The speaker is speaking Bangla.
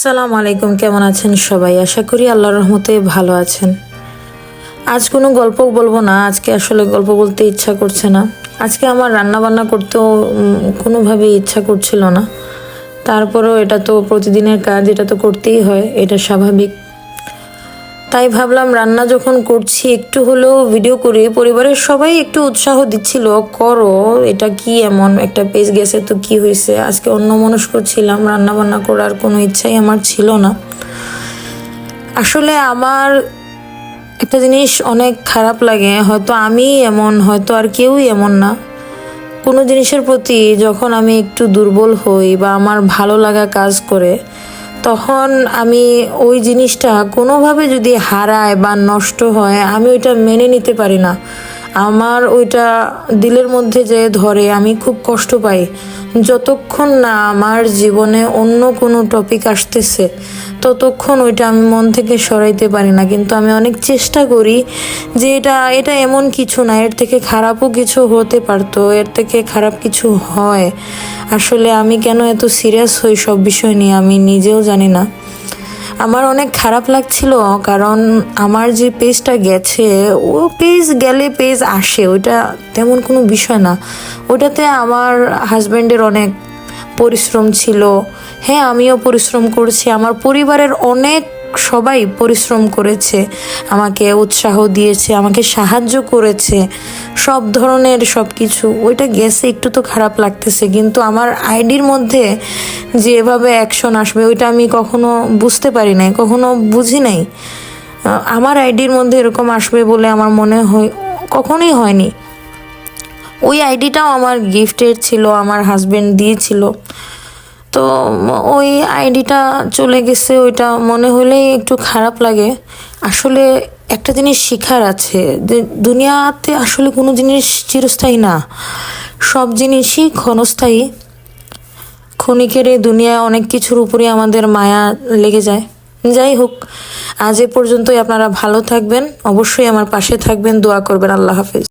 আসসালামু আলাইকুম, কেমন আছেন সবাই? আশা করি আল্লাহর রহমতে ভালো আছেন। আজ কোনো গল্প বলব না, আজকে আসলে গল্প বলতে ইচ্ছা করছে না। আজকে আমার রান্না বান্না করতেও কোনোভাবে ইচ্ছা করছিল না। তারপরেও এটা তো প্রতিদিনের কাজ, এটা তো করতেই হয়, এটা স্বাভাবিক। তাই ভাবলাম রান্না যখন করছি, একটু হলেও ভিডিও করে। পরিবারের সবাই একটু উৎসাহ দিচ্ছিল, করো, এটা কি এমন একটা পেজ গেছে, তো কি হয়েছে? আজকে অন্য মনস্ক ছিলাম রান্না বান্না করার কোনো ইচ্ছাই আমার ছিল না। আসলে আমার একটা জিনিস অনেক খারাপ লাগে, হয়তো আমি এমন, হয়তো আর কেউই এমন না। কোনো জিনিসের প্রতি যখন আমি একটু দুর্বল হই বা আমার ভালো লাগা কাজ করে তখন আমি ওই জিনিসটা কোনোভাবে যদি হারায় বা নষ্ট হয়, আমি ওইটা মেনে নিতে পারি না। আমার ওইটা দিলের মধ্যে যে ধরে, আমি খুব কষ্ট পাই। যতক্ষণ না আমার জীবনে অন্য কোনো টপিক আসতেছে, ততক্ষণ ওইটা আমি মন থেকে সরাইতে পারি না। কিন্তু আমি অনেক চেষ্টা করি যে এটা এটা এমন কিছু না, এর থেকে খারাপও কিছু হতে পারতো, এর থেকে খারাপ কিছু হয়। আসলে আমি কেন এত সিরিয়াস হই সব বিষয় নিয়ে আমি নিজেও জানি না। আমার অনেক খারাপ লাগছিল, কারণ আমার যে পেজটা গেছে, ও পেজ গেলে পেজ আসে, ওইটা তেমন কোনো বিষয় না। ওটাতে আমার হাজব্যান্ডের অনেক পরিশ্রম ছিল। হ্যাঁ আমিও পরিশ্রম করছি। আমার পরিবারের অনেক সবাই পরিশ্রম করেছে, আমাকে উৎসাহ দিয়েছে, আমাকে সাহায্য করেছে, সব ধরনের সব কিছু ওইটা গেছে, একটু তো খারাপ লাগতেছে, কিন্তু আমার আইডির মধ্যে যে এভাবে অ্যাকশন আসবে, ওইটা আমি কখনো বুঝতে পারি নাই, কখনো বুঝি নাই। আমার আইডির মধ্যে এরকম আসবে বলে আমার মনে হয়, কখনোই হয়নি। ওই আইডিটাও আমার গিফটের ছিল, আমার হাজব্যান্ড দিয়েছিল। তো ওই আইডিটা চলে গেছে, ওইটা মনে হলেই একটু খারাপ লাগে। আসলে একটা জিনিস শিখার আছে দুনিয়াতে আসলে কোনো জিনিস চিরস্থায়ী না। সব জিনিসই ক্ষণস্থায়ী। ক্ষণিকের এই দুনিয়ায় অনেক কিছুর উপরে আমাদের মায়া লেগে যায়। যাই হোক, আজ এ পর্যন্তই আপনারা ভালো থাকবেন। অবশ্যই আমার পাশে থাকবেন। দোয়া করবেন। আল্লাহ হাফিজ।